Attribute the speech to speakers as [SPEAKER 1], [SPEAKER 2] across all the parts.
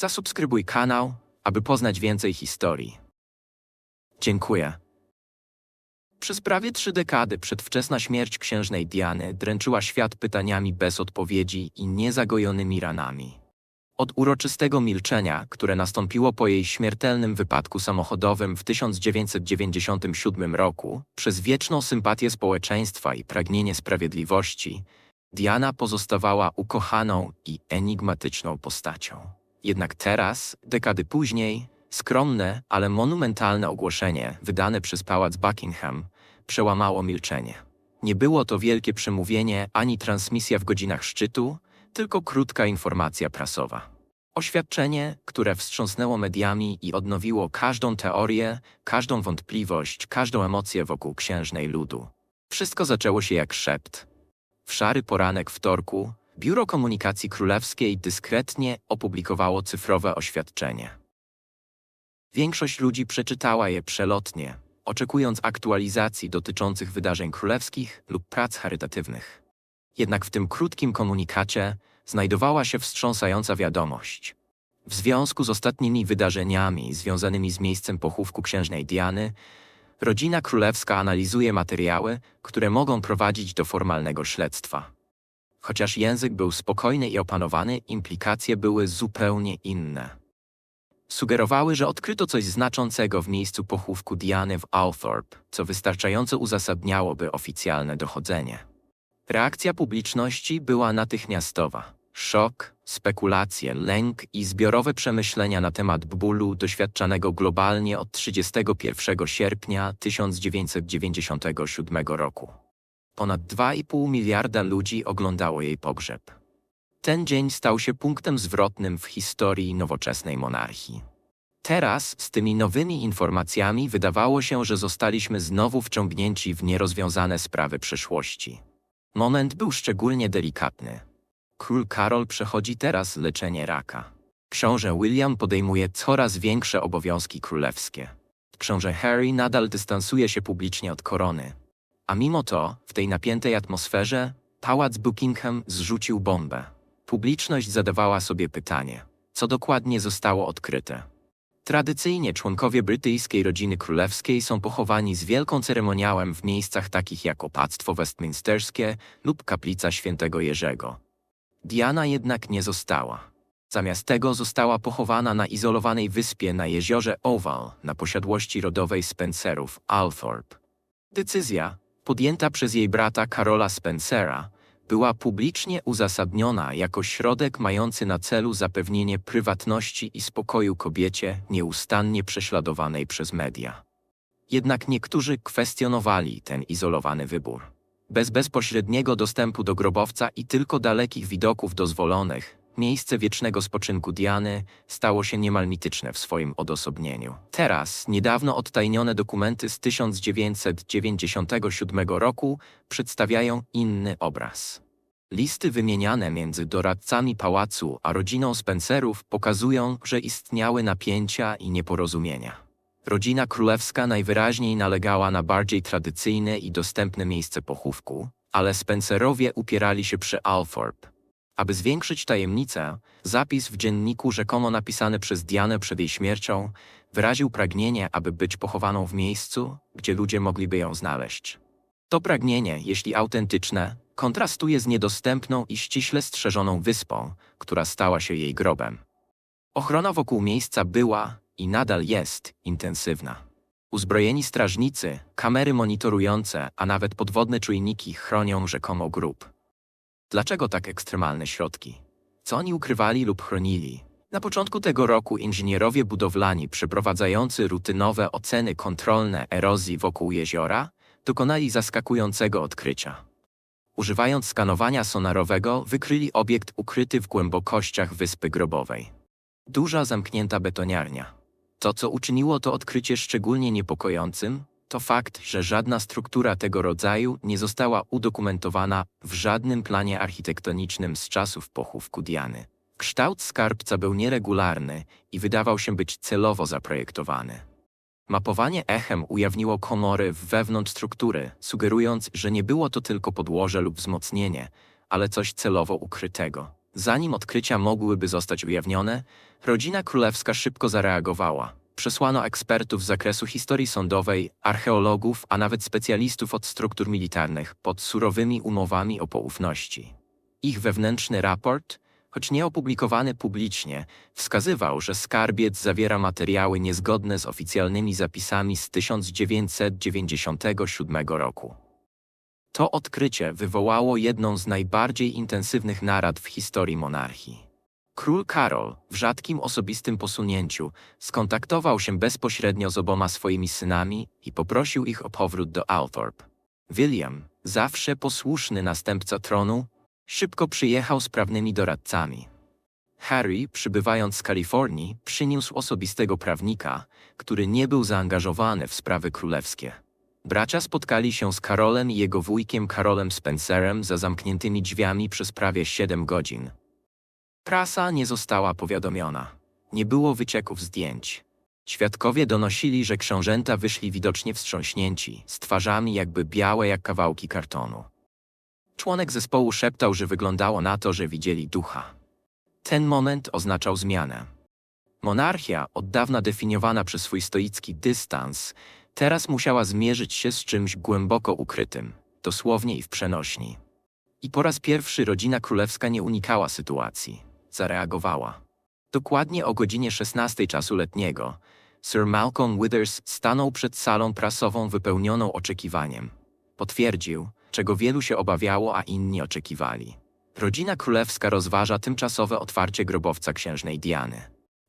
[SPEAKER 1] Zasubskrybuj kanał, aby poznać więcej historii. Dziękuję. Przez prawie trzy dekady przedwczesna śmierć księżnej Diany dręczyła świat pytaniami bez odpowiedzi i niezagojonymi ranami. Od uroczystego milczenia, które nastąpiło po jej śmiertelnym wypadku samochodowym w 1997 roku, przez wieczną sympatię społeczeństwa i pragnienie sprawiedliwości, Diana pozostawała ukochaną i enigmatyczną postacią. Jednak teraz, dekady później, skromne, ale monumentalne ogłoszenie wydane przez pałac Buckingham przełamało milczenie. Nie było to wielkie przemówienie ani transmisja w godzinach szczytu, tylko krótka informacja prasowa. Oświadczenie, które wstrząsnęło mediami i odnowiło każdą teorię, każdą wątpliwość, każdą emocję wokół księżnej ludu. Wszystko zaczęło się jak szept. W szary poranek wtorku Biuro Komunikacji Królewskiej dyskretnie opublikowało cyfrowe oświadczenie. Większość ludzi przeczytała je przelotnie, oczekując aktualizacji dotyczących wydarzeń królewskich lub prac charytatywnych. Jednak w tym krótkim komunikacie znajdowała się wstrząsająca wiadomość. W związku z ostatnimi wydarzeniami związanymi z miejscem pochówku księżnej Diany, rodzina królewska analizuje materiały, które mogą prowadzić do formalnego śledztwa. Chociaż język był spokojny i opanowany, implikacje były zupełnie inne. Sugerowały, że odkryto coś znaczącego w miejscu pochówku Diany w Althorpe, co wystarczająco uzasadniałoby oficjalne dochodzenie. Reakcja publiczności była natychmiastowa. Szok, spekulacje, lęk i zbiorowe przemyślenia na temat bólu doświadczanego globalnie od 31 sierpnia 1997 roku. Ponad 2,5 miliarda ludzi oglądało jej pogrzeb. Ten dzień stał się punktem zwrotnym w historii nowoczesnej monarchii. Teraz, z tymi nowymi informacjami, wydawało się, że zostaliśmy znowu wciągnięci w nierozwiązane sprawy przeszłości. Moment był szczególnie delikatny. Król Karol przechodzi teraz leczenie raka. Książę William podejmuje coraz większe obowiązki królewskie. Książę Harry nadal dystansuje się publicznie od korony. A mimo to, w tej napiętej atmosferze, pałac Buckingham zrzucił bombę. Publiczność zadawała sobie pytanie, co dokładnie zostało odkryte. Tradycyjnie członkowie brytyjskiej rodziny królewskiej są pochowani z wielką ceremoniałem w miejscach takich jak opactwo westminsterskie lub kaplica świętego Jerzego. Diana jednak nie została. Zamiast tego została pochowana na izolowanej wyspie na jeziorze Oval na posiadłości rodowej Spencerów, Althorpe. Decyzja, podjęta przez jej brata Karola Spencera, była publicznie uzasadniona jako środek mający na celu zapewnienie prywatności i spokoju kobiecie nieustannie prześladowanej przez media. Jednak niektórzy kwestionowali ten izolowany wybór. Bez bezpośredniego dostępu do grobowca i tylko dalekich widoków dozwolonych, miejsce wiecznego spoczynku Diany stało się niemal mityczne w swoim odosobnieniu. Teraz, niedawno odtajnione dokumenty z 1997 roku przedstawiają inny obraz. Listy wymieniane między doradcami pałacu a rodziną Spencerów pokazują, że istniały napięcia i nieporozumienia. Rodzina królewska najwyraźniej nalegała na bardziej tradycyjne i dostępne miejsce pochówku, ale Spencerowie upierali się przy Althorpe. Aby zwiększyć tajemnicę, zapis w dzienniku rzekomo napisany przez Dianę przed jej śmiercią wyraził pragnienie, aby być pochowaną w miejscu, gdzie ludzie mogliby ją znaleźć. To pragnienie, jeśli autentyczne, kontrastuje z niedostępną i ściśle strzeżoną wyspą, która stała się jej grobem. Ochrona wokół miejsca była i nadal jest intensywna. Uzbrojeni strażnicy, kamery monitorujące, a nawet podwodne czujniki chronią rzekomo grób. Dlaczego tak ekstremalne środki? Co oni ukrywali lub chronili? Na początku tego roku inżynierowie budowlani przeprowadzający rutynowe oceny kontrolne erozji wokół jeziora dokonali zaskakującego odkrycia. Używając skanowania sonarowego wykryli obiekt ukryty w głębokościach wyspy grobowej. Duża zamknięta betoniarnia. To, co uczyniło to odkrycie szczególnie niepokojącym, to fakt, że żadna struktura tego rodzaju nie została udokumentowana w żadnym planie architektonicznym z czasów pochówku Diany. Kształt skarbca był nieregularny i wydawał się być celowo zaprojektowany. Mapowanie echem ujawniło komory wewnątrz struktury, sugerując, że nie było to tylko podłoże lub wzmocnienie, ale coś celowo ukrytego. Zanim odkrycia mogłyby zostać ujawnione, rodzina królewska szybko zareagowała. Przesłano ekspertów z zakresu historii sądowej, archeologów, a nawet specjalistów od struktur militarnych pod surowymi umowami o poufności. Ich wewnętrzny raport, choć nie opublikowany publicznie, wskazywał, że skarbiec zawiera materiały niezgodne z oficjalnymi zapisami z 1997 roku. To odkrycie wywołało jedną z najbardziej intensywnych narad w historii monarchii. Król Karol, w rzadkim osobistym posunięciu, skontaktował się bezpośrednio z oboma swoimi synami i poprosił ich o powrót do Althorp. William, zawsze posłuszny następca tronu, szybko przyjechał z prawnymi doradcami. Harry, przybywając z Kalifornii, przyniósł osobistego prawnika, który nie był zaangażowany w sprawy królewskie. Bracia spotkali się z Karolem i jego wujkiem Karolem Spencerem za zamkniętymi drzwiami przez prawie 7 godzin. Prasa nie została powiadomiona. Nie było wycieków zdjęć. Świadkowie donosili, że książęta wyszli widocznie wstrząśnięci, z twarzami jakby białe jak kawałki kartonu. Członek zespołu szeptał, że wyglądało na to, że widzieli ducha. Ten moment oznaczał zmianę. Monarchia, od dawna definiowana przez swój stoicki dystans, teraz musiała zmierzyć się z czymś głęboko ukrytym, dosłownie i w przenośni. I po raz pierwszy rodzina królewska nie unikała sytuacji. Zareagowała. Dokładnie o godzinie 16 czasu letniego Sir Malcolm Withers stanął przed salą prasową wypełnioną oczekiwaniem. Potwierdził, czego wielu się obawiało, a inni oczekiwali. Rodzina królewska rozważa tymczasowe otwarcie grobowca księżnej Diany.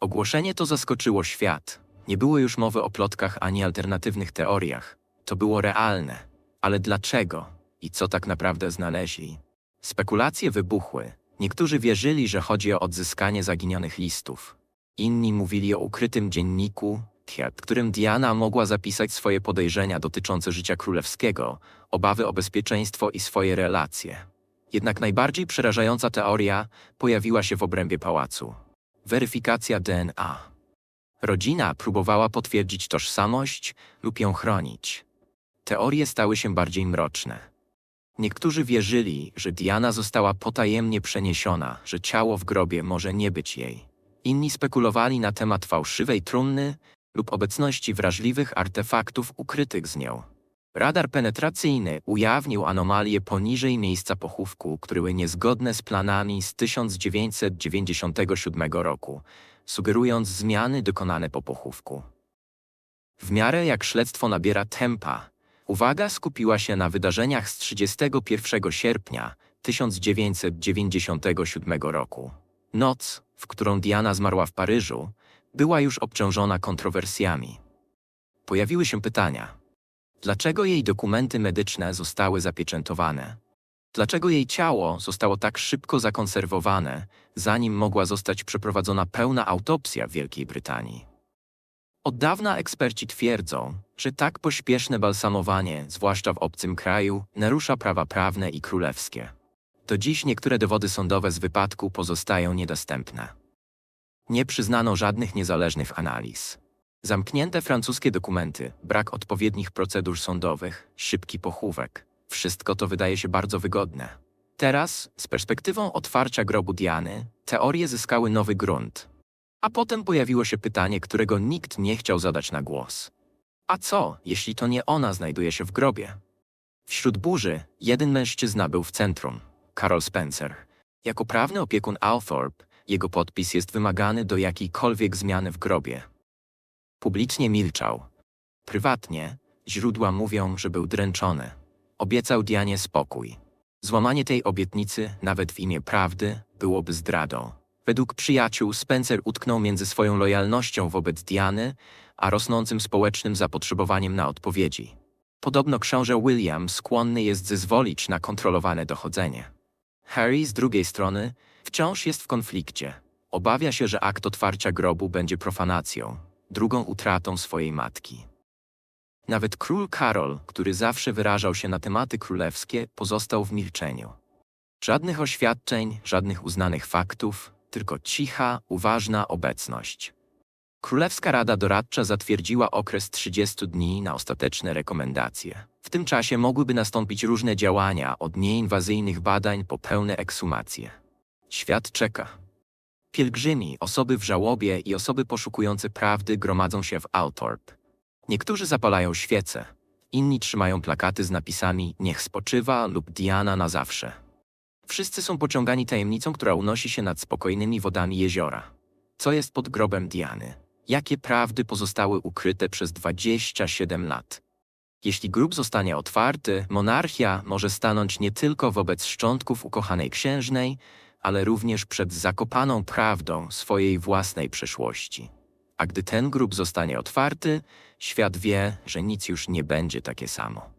[SPEAKER 1] Ogłoszenie to zaskoczyło świat. Nie było już mowy o plotkach ani alternatywnych teoriach. To było realne. Ale dlaczego? I co tak naprawdę znaleźli? Spekulacje wybuchły. Niektórzy wierzyli, że chodzi o odzyskanie zaginionych listów. Inni mówili o ukrytym dzienniku, w którym Diana mogła zapisać swoje podejrzenia dotyczące życia królewskiego, obawy o bezpieczeństwo i swoje relacje. Jednak najbardziej przerażająca teoria pojawiła się w obrębie pałacu. Weryfikacja DNA. Rodzina próbowała potwierdzić tożsamość lub ją chronić. Teorie stały się bardziej mroczne. Niektórzy wierzyli, że Diana została potajemnie przeniesiona, że ciało w grobie może nie być jej. Inni spekulowali na temat fałszywej trumny lub obecności wrażliwych artefaktów ukrytych z nią. Radar penetracyjny ujawnił anomalie poniżej miejsca pochówku, które były niezgodne z planami z 1997 roku, sugerując zmiany dokonane po pochówku. W miarę jak śledztwo nabiera tempa, uwaga skupiła się na wydarzeniach z 31 sierpnia 1997 roku. Noc, w którą Diana zmarła w Paryżu, była już obciążona kontrowersjami. Pojawiły się pytania. Dlaczego jej dokumenty medyczne zostały zapieczętowane? Dlaczego jej ciało zostało tak szybko zakonserwowane, zanim mogła zostać przeprowadzona pełna autopsja w Wielkiej Brytanii? Od dawna eksperci twierdzą, że tak pośpieszne balsamowanie, zwłaszcza w obcym kraju, narusza prawa prawne i królewskie. Do dziś niektóre dowody sądowe z wypadku pozostają niedostępne. Nie przyznano żadnych niezależnych analiz. Zamknięte francuskie dokumenty, brak odpowiednich procedur sądowych, szybki pochówek. Wszystko to wydaje się bardzo wygodne. Teraz, z perspektywą otwarcia grobu Diany, teorie zyskały nowy grunt. A potem pojawiło się pytanie, którego nikt nie chciał zadać na głos. A co, jeśli to nie ona znajduje się w grobie? Wśród burzy jeden mężczyzna był w centrum, Carol Spencer. Jako prawny opiekun Althorpe, jego podpis jest wymagany do jakiejkolwiek zmiany w grobie. Publicznie milczał. Prywatnie źródła mówią, że był dręczony. Obiecał Dianie spokój. Złamanie tej obietnicy, nawet w imię prawdy, byłoby zdradą. Według przyjaciół Spencer utknął między swoją lojalnością wobec Diany, a rosnącym społecznym zapotrzebowaniem na odpowiedzi. Podobno książę William skłonny jest zezwolić na kontrolowane dochodzenie. Harry z drugiej strony wciąż jest w konflikcie. Obawia się, że akt otwarcia grobu będzie profanacją, drugą utratą swojej matki. Nawet król Karol, który zawsze wyrażał się na tematy królewskie, pozostał w milczeniu. Żadnych oświadczeń, żadnych uznanych faktów, tylko cicha, uważna obecność. Królewska Rada Doradcza zatwierdziła okres 30 dni na ostateczne rekomendacje. W tym czasie mogłyby nastąpić różne działania, od nieinwazyjnych badań po pełne ekshumacje. Świat czeka. Pielgrzymi, osoby w żałobie i osoby poszukujące prawdy gromadzą się w Altorp. Niektórzy zapalają świece, inni trzymają plakaty z napisami Niech spoczywa lub Diana na zawsze. Wszyscy są pociągani tajemnicą, która unosi się nad spokojnymi wodami jeziora. Co jest pod grobem Diany? Jakie prawdy pozostały ukryte przez 27 lat? Jeśli grób zostanie otwarty, monarchia może stanąć nie tylko wobec szczątków ukochanej księżnej, ale również przed zakopaną prawdą swojej własnej przeszłości. A gdy ten grób zostanie otwarty, świat wie, że nic już nie będzie takie samo.